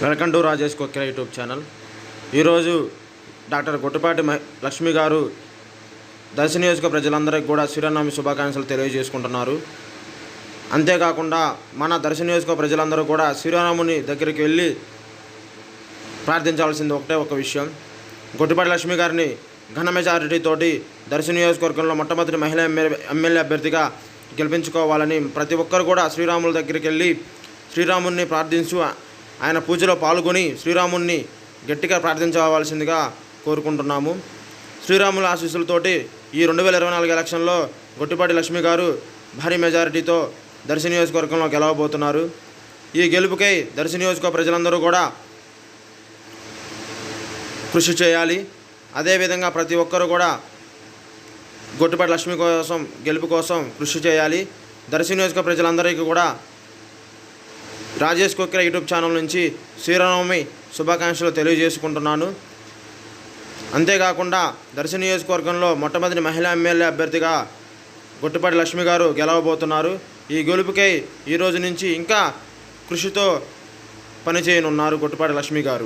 Welcome to Rajesh Kokkila YouTube channel. ఈరోజు doctor Guttapati Lakshmi garu దర్శ నియోజక ప్రజలందరికీ కూడా శ్రీరామనవమి శుభాకాంక్షలు తెలియజేసుకుంటున్నారు. అంతేకాకుండా మన దర్శ నియోజక ప్రజలందరూ కూడా శ్రీరాముని దగ్గరికి వెళ్ళి ప్రార్థించాల్సింది ఒకటే ఒక విషయం. గుట్టిపాటి లక్ష్మి గారిని ఘన మెజారిటీ తోటి దర్శ నియోజకవర్గంలో మొట్టమొదటి మహిళా ఎమ్మెల్యే అభ్యర్థిగా గెలిపించుకోవాలని ప్రతి ఒక్కరు కూడా శ్రీరాముల దగ్గరికి వెళ్ళి శ్రీరాముని ప్రార్థించు ఆయన పూజలో పాల్గొని శ్రీరాముణ్ణి గట్టిగా ప్రార్థించవలసిందిగా కోరుకుంటున్నాము. శ్రీరాముల ఆశీస్సులతోటి ఈ రెండు వేల ఇరవై నాలుగు ఎలక్షన్లో గొట్టిపాటి లక్ష్మి గారు భారీ మెజారిటీతో దర్శి నియోజకవర్గంలో గెలవబోతున్నారు. ఈ గెలుపుకై దర్శి నియోజక ప్రజలందరూ కూడా కృషి చేయాలి. అదేవిధంగా ప్రతి ఒక్కరూ కూడా గొట్టుపాటి లక్ష్మి కోసం గెలుపు కోసం కృషి చేయాలి. దర్శి నియోజక ప్రజలందరికీ కూడా రాజేష్ కొక్కిర యూట్యూబ్ ఛానల్ నుంచి శ్రీరామనవమి శుభాకాంక్షలు తెలియజేసుకుంటున్నాను. అంతేకాకుండా దర్శి నియోజకవర్గంలో మొట్టమొదటి మహిళా ఎమ్మెల్యే అభ్యర్థిగా గొట్టుపాటి లక్ష్మి గారు గెలవబోతున్నారు. ఈ గెలుపుకై ఈ రోజు నుంచి ఇంకా కృషితో పనిచేయనున్నారు గుట్టుపాటి లక్ష్మి గారు.